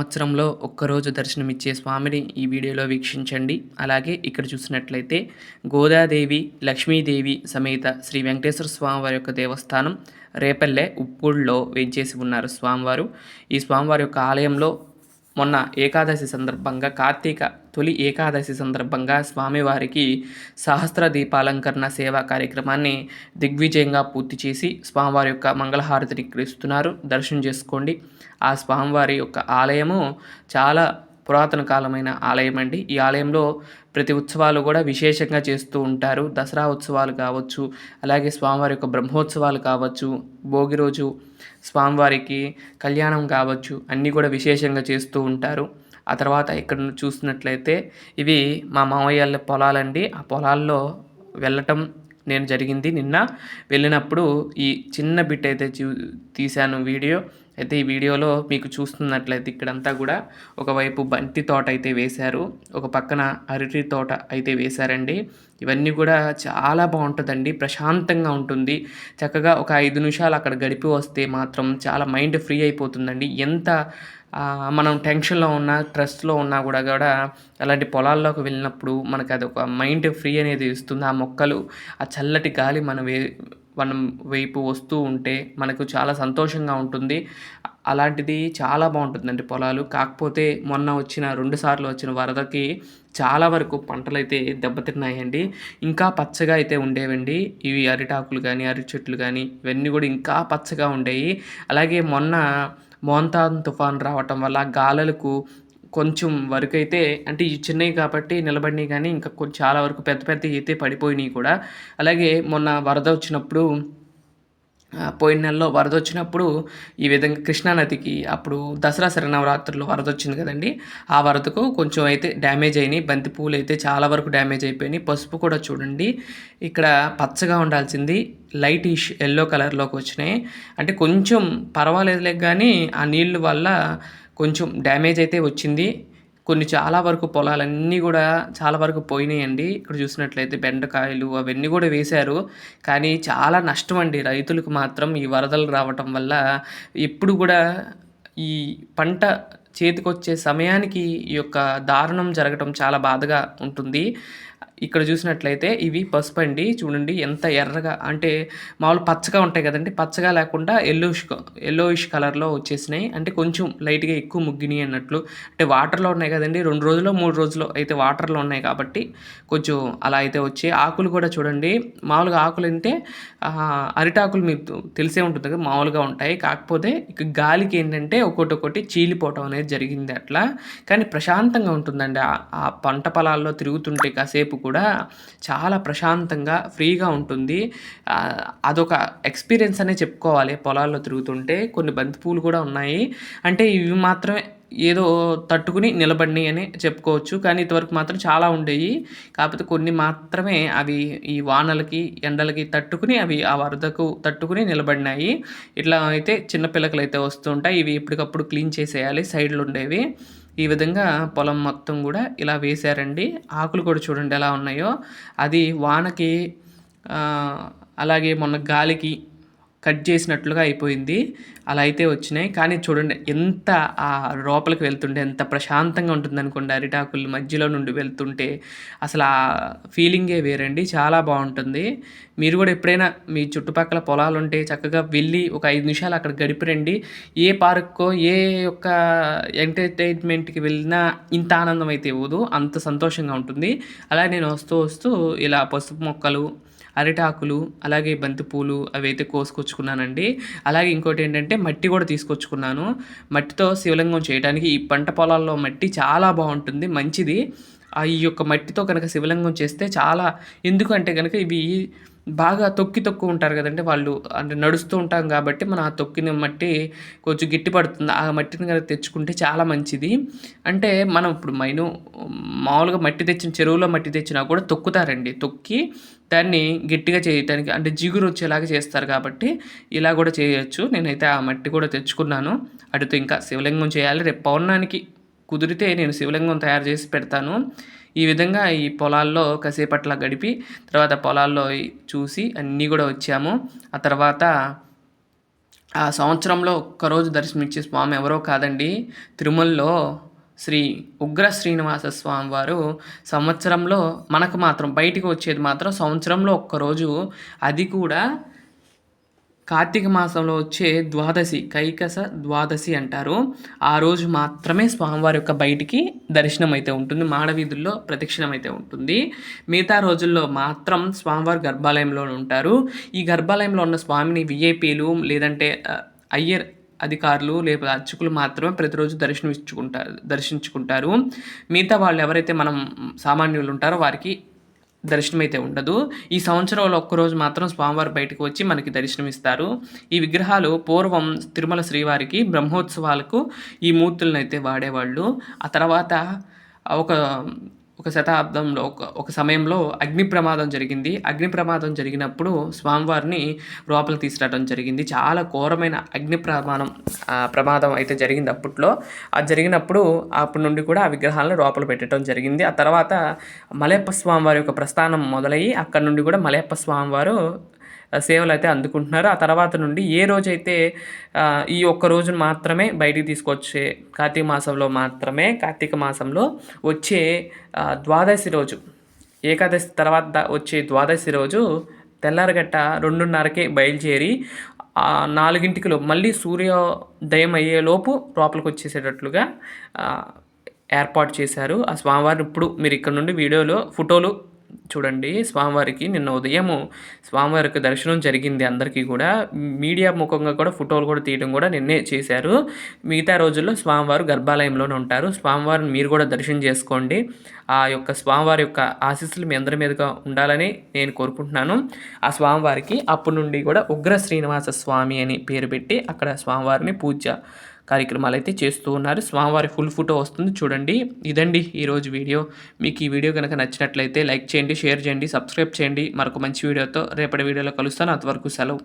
సంవత్సరంలో ఒక్కరోజు దర్శనమిచ్చే స్వామిని ఈ వీడియోలో వీక్షించండి. అలాగే ఇక్కడ చూసినట్లయితే గోదాదేవి లక్ష్మీదేవి సమేత శ్రీ వెంకటేశ్వర స్వామి వారి యొక్క దేవస్థానం రేపల్లె ఉప్పూళ్ళలో వేంచేసి ఉన్నారు స్వామివారు. ఈ స్వామివారి యొక్క ఆలయంలో మొన్న ఏకాదశి సందర్భంగా కార్తీక తొలి ఏకాదశి సందర్భంగా స్వామివారికి సహస్ర దీపాలంకరణ సేవా కార్యక్రమాన్ని దిగ్విజయంగా పూర్తి చేసి స్వామివారి యొక్క మంగళహారతిని ఇస్తున్నారు. దర్శనం చేసుకోండి. ఆ స్వామివారి యొక్క ఆలయము చాలా పురాతన కాలమైన ఆలయం అండి. ఈ ఆలయంలో ప్రతి ఉత్సవాలు కూడా విశేషంగా చేస్తూ ఉంటారు. దసరా ఉత్సవాలు కావచ్చు అలాగే స్వామివారి యొక్క బ్రహ్మోత్సవాలు కావచ్చు భోగి రోజు స్వామివారికి కళ్యాణం కావచ్చు అన్నీ కూడా విశేషంగా చేస్తూ ఉంటారు. ఆ తర్వాత ఇక్కడ చూసినట్లయితే ఇవి మా మామయ్య పొలాలండి. ఆ పొలాల్లో వెళ్ళటం నేను జరిగింది. నిన్న వెళ్ళినప్పుడు ఈ చిన్న బిట్ అయితే చూ తీశాను వీడియో. అయితే ఈ వీడియోలో మీకు చూస్తున్నట్లయితే ఇక్కడంతా కూడా ఒకవైపు బంతి తోట అయితే వేశారు ఒక పక్కన అరటి తోట అయితే వేశారండి. ఇవన్నీ కూడా చాలా బాగుంటుందండి ప్రశాంతంగా ఉంటుంది. చక్కగా ఒక ఐదు నిమిషాలు అక్కడ గడిపి వస్తే మాత్రం చాలా మైండ్ ఫ్రీ అయిపోతుందండి. ఎంత మనం టెన్షన్లో ఉన్నా స్ట్రెస్లో ఉన్నా కూడా కూడా అలాంటి పొలాల్లోకి వెళ్ళినప్పుడు మనకు అది ఒక మైండ్ ఫ్రీ అనేది ఇస్తుంది. ఆ మొక్కలు ఆ చల్లటి గాలి మన వే మనం వైపు వస్తూ ఉంటే మనకు చాలా సంతోషంగా ఉంటుంది. అలాంటిది చాలా బాగుంటుందండి పొలాలు. కాకపోతే మొన్న వచ్చిన రెండు సార్లు వచ్చిన వరదకి చాలా వరకు పంటలు అయితే దెబ్బతిన్నాయండి. ఇంకా పచ్చగా అయితే ఉండేవండి. ఇవి అరిటాకులు కానీ అరి చెట్లు కానీ ఇవన్నీ కూడా ఇంకా పచ్చగా ఉండేవి అలాగే మొన్న మోంతాన్ తుఫాన్ రావటం వల్ల గాలులకు కొంచెం వరకు అయితే అంటే ఈ చిన్నవి కాబట్టి నిలబడినాయి కానీ ఇంకా కొంచెం చాలా వరకు పెద్ద పెద్ద అయితే పడిపోయినాయి కూడా. అలాగే మొన్న వరద వచ్చినప్పుడు పోయిన నెలలో వరద వచ్చినప్పుడు ఈ విధంగా కృష్ణానదికి అప్పుడు దసరా శరణవరాత్రులు వరద వచ్చింది కదండి. ఆ వరదకు కొంచెం అయితే డ్యామేజ్ అయినాయి. బంతి పూలు అయితే చాలా వరకు డ్యామేజ్ అయిపోయినాయి. పసుపు కూడా చూడండి. ఇక్కడ పచ్చగా ఉండాల్సింది. లైట్ ఇష్ ఎల్లో కలర్లోకి వచ్చినాయి. అంటే కొంచెం పర్వాలేదులే కానీ ఆ నీళ్ళు వల్ల కొంచెం డ్యామేజ్ అయితే వచ్చింది. కొన్ని చాలా వరకు పొలాలన్నీ కూడా చాలా వరకు పోయినాయండి. ఇక్కడ చూసినట్లయితే బెండకాయలు అవన్నీ కూడా వేశారు. కానీ చాలా నష్టం అండి రైతులకు మాత్రం ఈ వరదలు రావటం వల్ల. ఎప్పుడు కూడా ఈ పంట చేతికొచ్చే సమయానికి ఈ యొక్క దారుణం జరగటం చాలా బాధగా ఉంటుంది. ఇక్కడ చూసినట్లయితే ఇవి పసుపు అండి చూడండి ఎంత ఎర్రగా అంటే మామూలు పచ్చగా ఉంటాయి కదండి పచ్చగా లేకుండా ఎల్లోయిష్ ఎల్లోయిష్ కలర్లో వచ్చేసినాయి. అంటే కొంచెం లైట్గా ఎక్కువ ముగ్గినాయి అన్నట్లు. అంటే వాటర్లో ఉన్నాయి కదండి రెండు రోజులు మూడు రోజులు అయితే వాటర్లో ఉన్నాయి కాబట్టి కొంచెం అలా అయితే వచ్చి ఆకులు కూడా చూడండి మామూలుగా ఆకులు అంటే అరిటాకులు మీకు తెలిసే ఉంటుంది కదా మామూలుగా ఉంటాయి. కాకపోతే ఇక గాలికి ఏంటంటే ఒకటి ఒకటి చీలిపోవటం అనేది జరిగింది అట్లా. కానీ ప్రశాంతంగా ఉంటుందండి. ఆ పంట పొలాల్లో తిరుగుతుంటే కాసేపు కూడా చాలా ప్రశాంతంగా ఫ్రీగా ఉంటుంది. అదొక ఎక్స్పీరియన్స్ అనే చెప్పుకోవాలి. పొలాల్లో తిరుగుతుంటే కొన్ని బంతిపూలు కూడా ఉన్నాయి. అంటే ఇవి మాత్రమే ఏదో తట్టుకుని నిలబడినాయి అని చెప్పుకోవచ్చు. కానీ ఇంతవరకు మాత్రం చాలా ఉండేవి కాకపోతే కొన్ని మాత్రమే అవి ఈ వానలకి ఎండలకి తట్టుకుని అవి ఆ వరదకు తట్టుకుని నిలబడినాయి. ఇట్లా అయితే చిన్నపిల్లకలు అయితే వస్తుంటాయి. ఇవి ఎప్పటికప్పుడు క్లీన్ చేసేయాలి. సైడ్లు ఉండేవి ఈ విధంగా పొలం మొత్తం కూడా ఇలా వేశారండి. ఆకులు కూడా చూడండి ఎలా ఉన్నాయో. అది వానకి అలాగే మొన్న గాలికి కట్ చేసినట్లుగా అయిపోయింది. అలా అయితే వచ్చినాయి. కానీ చూడండి ఎంత ఆ లోపలికి వెళ్తుంటే ఎంత ప్రశాంతంగా ఉంటుంది అనుకోండి అరిటాకులు మధ్యలో నుండి వెళ్తుంటే అసలు ఆ ఫీలింగే వేరండి. చాలా బాగుంటుంది. మీరు కూడా ఎప్పుడైనా మీ చుట్టుపక్కల పొలాలు ఉంటే చక్కగా వెళ్ళి ఒక ఐదు నిమిషాలు అక్కడ గడిపిరండి. ఏ పార్క్కో ఏ యొక్క ఎంటర్టైన్మెంట్కి వెళ్ళినా ఇంత ఆనందం అయితే ఇవ్వదు. అంత సంతోషంగా ఉంటుంది. అలా నేను వస్తూ వస్తూ ఇలా పసుపు మొక్కలు అరిటాకులు అలాగే బంతిపూలు అవి అయితే కోసుకొచ్చుకున్నానండి. అలాగే ఇంకోటి ఏంటంటే మట్టి కూడా తీసుకొచ్చుకున్నాను. మట్టితో శివలింగం చేయడానికి ఈ పంట పొలాల్లో మట్టి చాలా బాగుంటుంది మంచిది. ఈ యొక్క మట్టితో కనుక శివలింగం చేస్తే చాలా ఎందుకంటే కనుక ఇవి బాగా తొక్కి తొక్కు ఉంటారు కదండి వాళ్ళు. అంటే నడుస్తూ ఉంటాం కాబట్టి మనం ఆ తొక్కిన మట్టి కొంచెం గట్టి పడుతుంది. ఆ మట్టిని కనుక తెచ్చుకుంటే చాలా మంచిది. అంటే మనం ఇప్పుడు మైను మామూలుగా మట్టి తెచ్చిన చెరువులో మట్టి తెచ్చినా కూడా తొక్కుతారండి. తొక్కి దాన్ని గట్టిగా చేయటానికి అంటే జిగురు వచ్చేలాగా చేస్తారు కాబట్టి ఇలా కూడా చేయొచ్చు. నేనైతే ఆ మట్టి కూడా తెచ్చుకున్నాను. అటుతో ఇంకా శివలింగం చేయాలి. రేపు పౌర్ణానికి కుదిరితే నేను శివలింగం తయారు చేసి పెడతాను. ఈ విధంగా ఈ పొలాల్లో కసేపట్ల గడిపి తర్వాత పొలాల్లో చూసి అన్నీ కూడా వచ్చాము. ఆ తర్వాత ఆ సంవత్సరంలో ఒక్కరోజు దర్శనమిచ్చే స్వామి ఎవరో కాదండి తిరుమలలో శ్రీ ఉగ్ర శ్రీనివాస స్వామి వారు సంవత్సరంలో మనకు మాత్రం బయటికి వచ్చేది మాత్రం సంవత్సరంలో ఒక్కరోజు. అది కూడా కార్తీక మాసంలో వచ్చే ద్వాదశి కైకస ద్వాదశి అంటారు. ఆ రోజు మాత్రమే స్వామివారి యొక్క బయటికి దర్శనం అయితే ఉంటుంది మాడవీధుల్లో ప్రదక్షిణం అయితే ఉంటుంది. మిగతా రోజుల్లో మాత్రం స్వామివారి గర్భాలయంలో ఉంటారు. ఈ గర్భాలయంలో ఉన్న స్వామిని విఐపీలు లేదంటే అయ్యర్ అధికారులు లేదా అర్చకులు మాత్రమే ప్రతిరోజు దర్శనం ఇచ్చుకుంటారు దర్శించుకుంటారు. మిగతా వాళ్ళు ఎవరైతే మనం సామాన్యులు ఉంటారో వారికి దర్శనం అయితే ఉండదు. ఈ సంవత్సరంలో ఒక్కరోజు మాత్రం స్వామివారు బయటకు వచ్చి మనకి దర్శనం ఇస్తారు ఈ విగ్రహాలు పూర్వం తిరుమల శ్రీవారికి బ్రహ్మోత్సవాలకు ఈ మూర్తులను అయితే వాడేవాళ్ళు. ఆ తర్వాత ఒక ఒక శతాబ్దంలో ఒక ఒక సమయంలో అగ్ని ప్రమాదం జరిగింది. అగ్ని ప్రమాదం జరిగినప్పుడు స్వామివారిని లోపల తీసుకురావడం జరిగింది. చాలా ఘోరమైన అగ్ని ప్రమాదం ప్రమాదం అయితే జరిగింది అప్పట్లో. అది జరిగినప్పుడు అప్పటి నుండి కూడా ఆ విగ్రహాలను లోపల పెట్టడం జరిగింది. ఆ తర్వాత మలయప్ప స్వామివారి యొక్క ప్రస్థానం మొదలయ్యి అక్కడ నుండి కూడా మలయప్ప స్వామివారు సేవలు అయితే అందుకుంటున్నారు. ఆ తర్వాత నుండి ఏ రోజైతే ఈ ఒక్క రోజును మాత్రమే బయటికి తీసుకొచ్చే కార్తీక మాసంలో మాత్రమే కార్తీక మాసంలో వచ్చే ద్వాదశి రోజు ఏకాదశి తర్వాత వచ్చే ద్వాదశి రోజు తెల్లారగట్ట రెండున్నరకే బయలుదేరి నాలుగింటికి మళ్ళీ సూర్యోదయం అయ్యేలోపు లోపలికి వచ్చేసేటట్లుగా ఏర్పాటు చేశారు. ఆ స్వామివారిని ఇప్పుడు మీరు ఇక్కడ నుండి వీడియోలో ఫోటోలు చూడండి స్వామివారికి నిన్న ఉదయము స్వామివారికి దర్శనం జరిగింది అందరికీ కూడా. మీడియా ముఖంగా కూడా ఫోటోలు కూడా తీయడం కూడా నిన్నే చేశారు. మిగతా రోజుల్లో స్వామివారు గర్భాలయంలోనే ఉంటారు. స్వామివారిని మీరు కూడా దర్శనం చేసుకోండి. ఆ యొక్క స్వామివారి యొక్క ఆశీస్సులు మీ అందరి మీదుగా ఉండాలని నేను కోరుకుంటున్నాను. ఆ స్వామివారికి అప్పటి నుండి కూడా ఉగ్ర శ్రీనివాస స్వామి అని పేరు పెట్టి అక్కడ స్వామివారిని పూజ కార్యక్రమాలు అయితే చేస్తూ ఉన్నారు. స్వామివారి ఫుల్ ఫోటో వస్తుంది. చూడండి. ఇదండి ఈరోజు వీడియో. మీకు ఈ వీడియో కనుక నచ్చినట్లయితే లైక్ చేయండి షేర్ చేయండి సబ్స్క్రైబ్ చేయండి. మరొక మంచి వీడియోతో రేపటి వీడియోలో కలుస్తాను. అంతవరకు సెలవు.